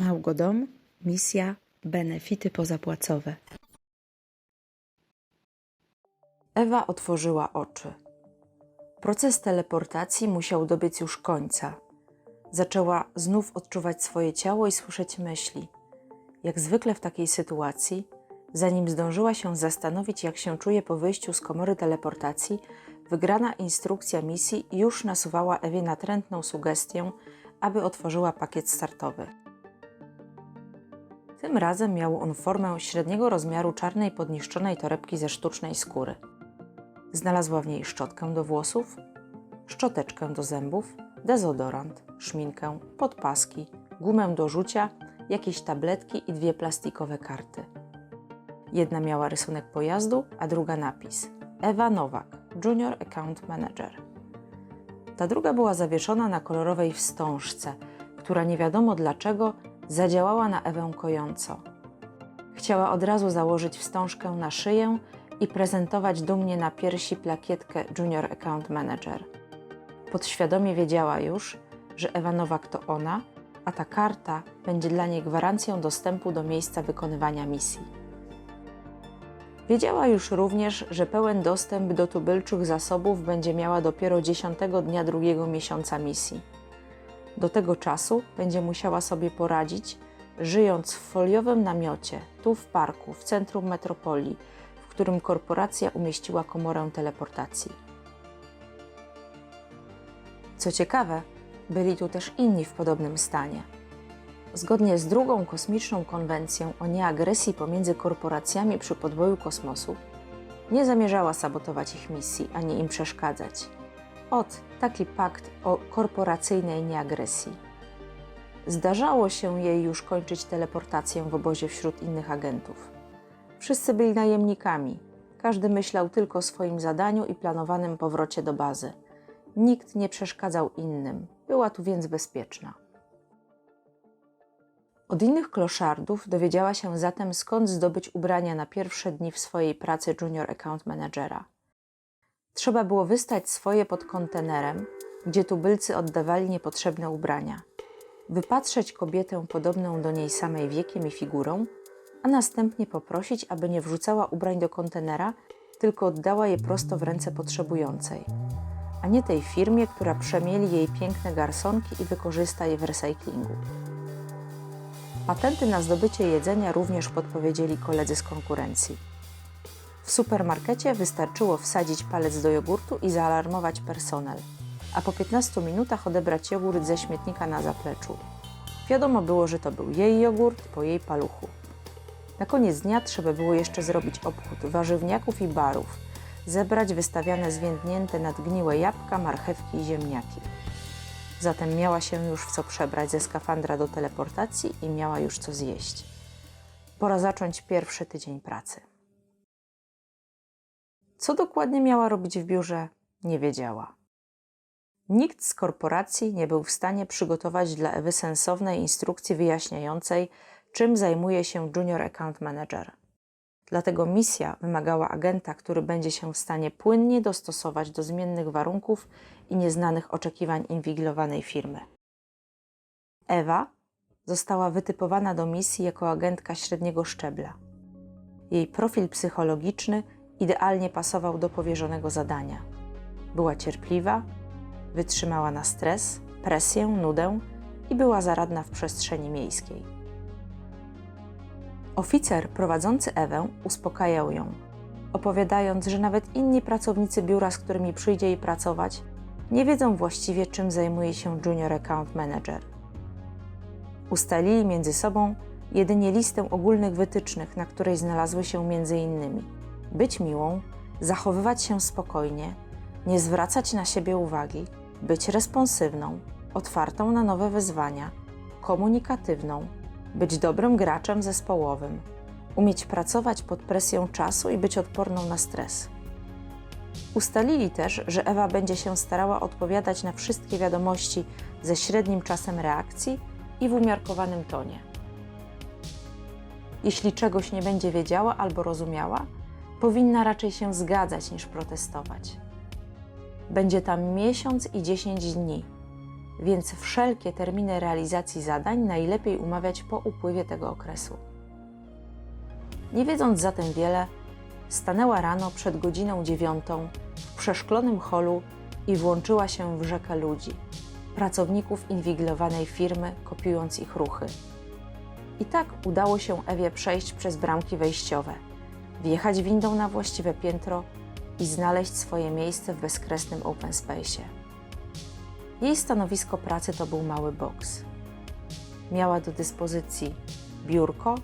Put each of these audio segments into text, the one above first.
Małgodom, misja, benefity pozapłacowe. Ewa otworzyła oczy. Proces teleportacji musiał dobiec już końca. Zaczęła znów odczuwać swoje ciało i słyszeć myśli. Jak zwykle w takiej sytuacji, zanim zdążyła się zastanowić, jak się czuje po wyjściu z komory teleportacji, wygrana instrukcja misji już nasuwała Ewie natrętną sugestię, aby otworzyła pakiet startowy. Tym razem miał on formę średniego rozmiaru czarnej podniszczonej torebki ze sztucznej skóry. Znalazła w niej szczotkę do włosów, szczoteczkę do zębów, dezodorant, szminkę, podpaski, gumę do rzucia, jakieś tabletki i dwie plastikowe karty. Jedna miała rysunek pojazdu, a druga napis Ewa Nowak, Junior Account Manager. Ta druga była zawieszona na kolorowej wstążce, która nie wiadomo dlaczego zadziałała na Ewę kojąco. Chciała od razu założyć wstążkę na szyję i prezentować dumnie na piersi plakietkę Junior Account Manager. Podświadomie wiedziała już, że Ewa Nowak to ona, a ta karta będzie dla niej gwarancją dostępu do miejsca wykonywania misji. Wiedziała już również, że pełen dostęp do tubylczych zasobów będzie miała dopiero 10 dnia drugiego miesiąca misji. Do tego czasu będzie musiała sobie poradzić, żyjąc w foliowym namiocie, tu w parku, w centrum metropolii, w którym korporacja umieściła komorę teleportacji. Co ciekawe, byli tu też inni w podobnym stanie. Zgodnie z drugą kosmiczną konwencją o nieagresji pomiędzy korporacjami przy podboju kosmosu, nie zamierzała sabotować ich misji ani im przeszkadzać. Ot, taki pakt o korporacyjnej nieagresji. Zdarzało się jej już kończyć teleportację w obozie wśród innych agentów. Wszyscy byli najemnikami, każdy myślał tylko o swoim zadaniu i planowanym powrocie do bazy. Nikt nie przeszkadzał innym, była tu więc bezpieczna. Od innych kloszardów dowiedziała się zatem, skąd zdobyć ubrania na pierwsze dni w swojej pracy junior account managera. Trzeba było wystać swoje pod kontenerem, gdzie tubylcy oddawali niepotrzebne ubrania, wypatrzeć kobietę podobną do niej samej wiekiem i figurą, a następnie poprosić, aby nie wrzucała ubrań do kontenera, tylko oddała je prosto w ręce potrzebującej, a nie tej firmie, która przemieli jej piękne garsonki i wykorzysta je w recyklingu. Patenty na zdobycie jedzenia również podpowiedzieli koledzy z konkurencji. W supermarkecie wystarczyło wsadzić palec do jogurtu i zaalarmować personel, a po 15 minutach odebrać jogurt ze śmietnika na zapleczu. Wiadomo było, że to był jej jogurt po jej paluchu. Na koniec dnia trzeba było jeszcze zrobić obchód warzywniaków i barów, zebrać wystawiane zwiędnięte nadgniłe jabłka, marchewki i ziemniaki. Zatem miała się już w co przebrać ze skafandra do teleportacji i miała już co zjeść. Pora zacząć pierwszy tydzień pracy. Co dokładnie miała robić w biurze, nie wiedziała. Nikt z korporacji nie był w stanie przygotować dla Ewy sensownej instrukcji wyjaśniającej, czym zajmuje się Junior Account Manager. Dlatego misja wymagała agenta, który będzie się w stanie płynnie dostosować do zmiennych warunków i nieznanych oczekiwań inwigilowanej firmy. Ewa została wytypowana do misji jako agentka średniego szczebla. Jej profil psychologiczny idealnie pasował do powierzonego zadania. Była cierpliwa, wytrzymała na stres, presję, nudę i była zaradna w przestrzeni miejskiej. Oficer prowadzący Ewę uspokajał ją, opowiadając, że nawet inni pracownicy biura, z którymi przyjdzie jej pracować, nie wiedzą właściwie, czym zajmuje się Junior Account Manager. Ustalili między sobą jedynie listę ogólnych wytycznych, na której znalazły się między innymi być miłą, zachowywać się spokojnie, nie zwracać na siebie uwagi, być responsywną, otwartą na nowe wyzwania, komunikatywną, być dobrym graczem zespołowym, umieć pracować pod presją czasu i być odporną na stres. Ustalili też, że Ewa będzie się starała odpowiadać na wszystkie wiadomości ze średnim czasem reakcji i w umiarkowanym tonie. Jeśli czegoś nie będzie wiedziała albo rozumiała, powinna raczej się zgadzać niż protestować. Będzie tam miesiąc i dziesięć dni. więc wszelkie terminy realizacji zadań najlepiej umawiać po upływie tego okresu. Nie wiedząc zatem wiele, stanęła rano przed godziną dziewiątą w przeszklonym holu i włączyła się w rzekę ludzi, pracowników inwigilowanej firmy, kopiując ich ruchy. I tak udało się Ewie przejść przez bramki wejściowe, wjechać windą na właściwe piętro i znaleźć swoje miejsce w bezkresnym open space. Jej stanowisko pracy to był mały boks. Miała do dyspozycji biurko,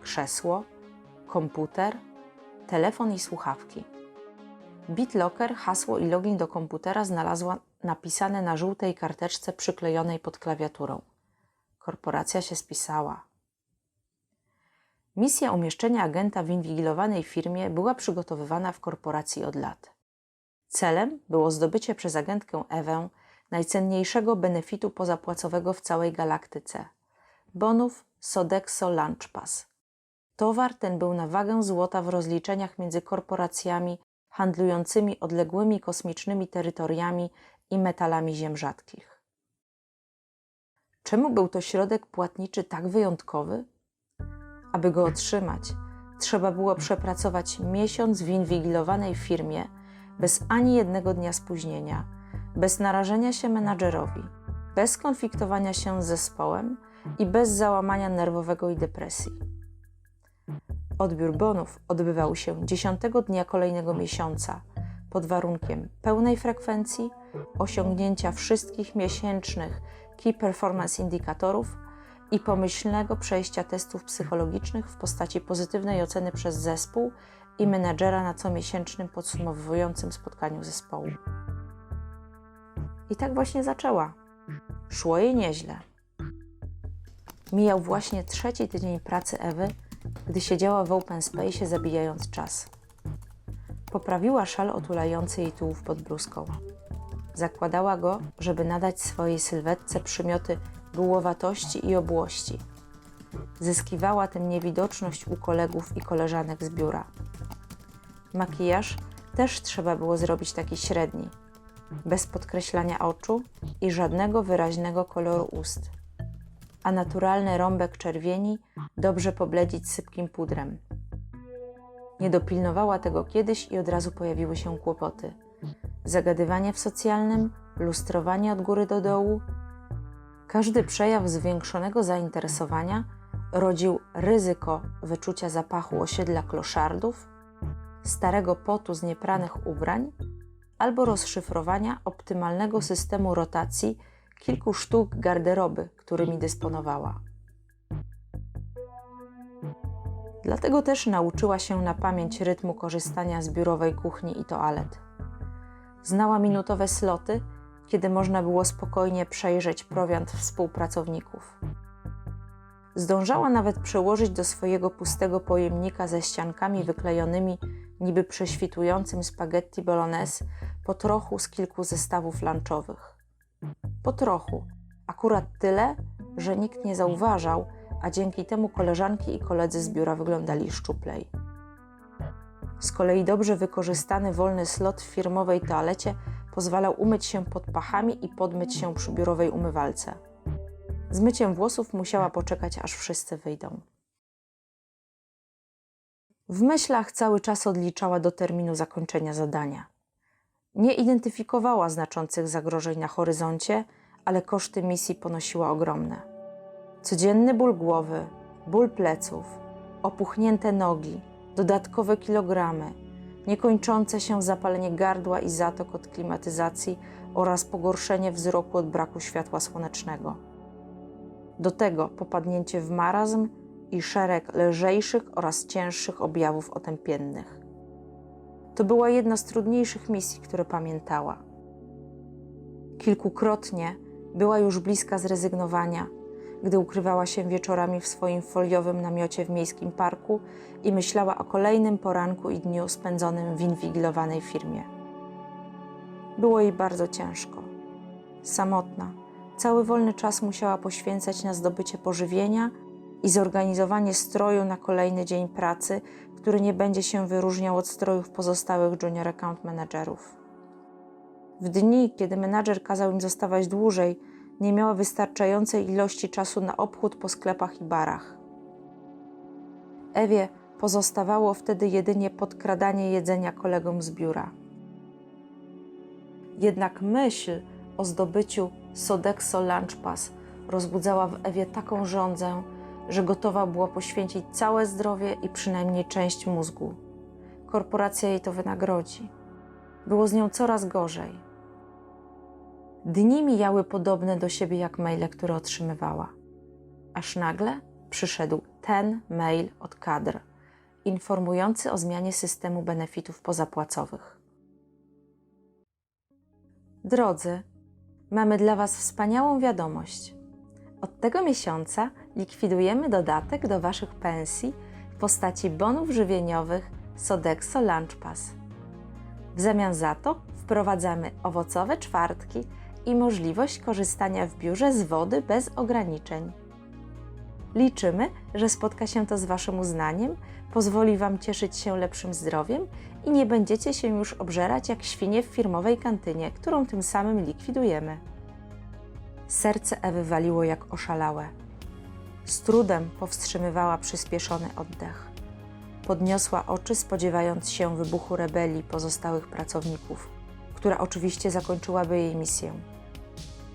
krzesło, komputer, telefon i słuchawki. BitLocker, hasło i login do komputera znalazła napisane na żółtej karteczce przyklejonej pod klawiaturą. Korporacja się spisała. Misja umieszczenia agenta w inwigilowanej firmie była przygotowywana w korporacji od lat. Celem było zdobycie przez agentkę Ewę najcenniejszego benefitu pozapłacowego w całej galaktyce bonów Sodexo Lunch Pass. Towar ten był na wagę złota w rozliczeniach między korporacjami handlującymi odległymi kosmicznymi terytoriami i metalami ziem rzadkich. Czemu był to środek płatniczy tak wyjątkowy? Aby go otrzymać, trzeba było przepracować miesiąc w inwigilowanej firmie bez ani jednego dnia spóźnienia, bez narażenia się menadżerowi, bez konfliktowania się z zespołem i bez załamania nerwowego i depresji. Odbiór bonów odbywał się 10 dnia kolejnego miesiąca pod warunkiem pełnej frekwencji, osiągnięcia wszystkich miesięcznych Key Performance Indikatorów i pomyślnego przejścia testów psychologicznych w postaci pozytywnej oceny przez zespół i menadżera na comiesięcznym podsumowującym spotkaniu zespołu. I tak właśnie zaczęła. Szło jej nieźle. Mijał właśnie trzeci tydzień pracy Ewy, gdy siedziała w open space zabijając czas. Poprawiła szal otulający jej tułów pod bluzką. Zakładała go, żeby nadać swojej sylwetce przymioty bułowatości i obłości. Zyskiwała tym niewidoczność u kolegów i koleżanek z biura. Makijaż też trzeba było zrobić taki średni, bez podkreślania oczu i żadnego wyraźnego koloru ust a naturalny rąbek czerwieni dobrze pobledzić sypkim pudrem. Nie dopilnowała tego kiedyś i od razu pojawiły się kłopoty. Zagadywanie w socjalnym, lustrowanie od góry do dołu. Każdy przejaw zwiększonego zainteresowania rodził ryzyko wyczucia zapachu osiedla kloszardów, starego potu z niepranych ubrań albo rozszyfrowania optymalnego systemu rotacji kilku sztuk garderoby, którymi dysponowała. Dlatego też nauczyła się na pamięć rytmu korzystania z biurowej kuchni i toalet. Znała minutowe sloty, kiedy można było spokojnie przejrzeć prowiant współpracowników. Zdążała nawet przełożyć do swojego pustego pojemnika ze ściankami wyklejonymi niby prześwitującym spaghetti bolognese po trochu z kilku zestawów lunchowych. Po trochu, akurat tyle, że nikt nie zauważał, a dzięki temu koleżanki i koledzy z biura wyglądali szczuplej. Z kolei dobrze wykorzystany wolny slot w firmowej toalecie pozwalał umyć się pod pachami i podmyć się przy biurowej umywalce. Z myciem włosów musiała poczekać, aż wszyscy wyjdą. W myślach cały czas odliczała do terminu zakończenia zadania. Nie identyfikowała znaczących zagrożeń na horyzoncie, ale koszty misji ponosiła ogromne. Codzienny ból głowy, ból pleców, opuchnięte nogi, dodatkowe kilogramy, niekończące się zapalenie gardła i zatok od klimatyzacji oraz pogorszenie wzroku od braku światła słonecznego. Do tego popadnięcie w marazm i szereg lżejszych oraz cięższych objawów otępiennych. To była jedna z trudniejszych misji, które pamiętała. Kilkukrotnie była już bliska zrezygnowania, gdy ukrywała się wieczorami w swoim foliowym namiocie w miejskim parku i myślała o kolejnym poranku i dniu spędzonym w inwigilowanej firmie. Było jej bardzo ciężko. Samotna, cały wolny czas musiała poświęcać na zdobycie pożywienia i zorganizowanie stroju na kolejny dzień pracy, który nie będzie się wyróżniał od strojów pozostałych junior account managerów. W dni, kiedy menadżer kazał im zostawać dłużej, nie miała wystarczającej ilości czasu na obchód po sklepach i barach. Ewie pozostawało wtedy jedynie podkradanie jedzenia kolegom z biura. Jednak myśl o zdobyciu Sodexo Lunch Pass rozbudzała w Ewie taką żądzę, że gotowa była poświęcić całe zdrowie i przynajmniej część mózgu. Korporacja jej to wynagrodzi. Było z nią coraz gorzej. Dni mijały podobne do siebie jak maile, które otrzymywała. Aż nagle przyszedł ten mail od kadr, informujący o zmianie systemu benefitów pozapłacowych. Drodzy, mamy dla Was wspaniałą wiadomość. Od tego miesiąca likwidujemy dodatek do Waszych pensji w postaci bonów żywieniowych Sodexo Lunch Pass. W zamian za to wprowadzamy owocowe czwartki i możliwość korzystania w biurze z wody bez ograniczeń. Liczymy, że spotka się to z Waszym uznaniem, pozwoli Wam cieszyć się lepszym zdrowiem i nie będziecie się już obżerać jak świnie w firmowej kantynie, którą tym samym likwidujemy. Serce Ewy waliło jak oszalałe. Z trudem powstrzymywała przyspieszony oddech. Podniosła oczy, spodziewając się wybuchu rebelii pozostałych pracowników, która oczywiście zakończyłaby jej misję.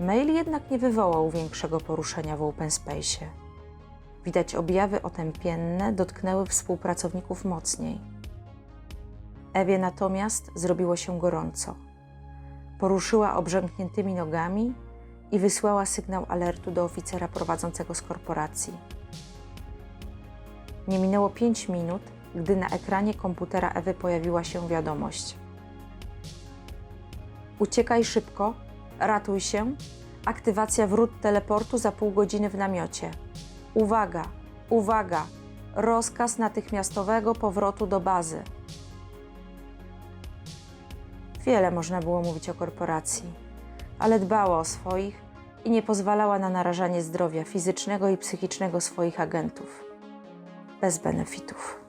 Mail jednak nie wywołał większego poruszenia w Open Space. Widać objawy otępienne dotknęły współpracowników mocniej. Ewie natomiast zrobiło się gorąco. Poruszyła obrzękniętymi nogami i wysłała sygnał alertu do oficera prowadzącego z korporacji. Nie minęło pięć minut, gdy na ekranie komputera Ewy pojawiła się wiadomość. Uciekaj szybko, ratuj się. Aktywacja wrót teleportu za pół godziny w namiocie. Uwaga, uwaga! Rozkaz natychmiastowego powrotu do bazy. Wiele można było mówić o korporacji, ale dbała o swoich i nie pozwalała na narażanie zdrowia fizycznego i psychicznego swoich agentów. Bez benefitów.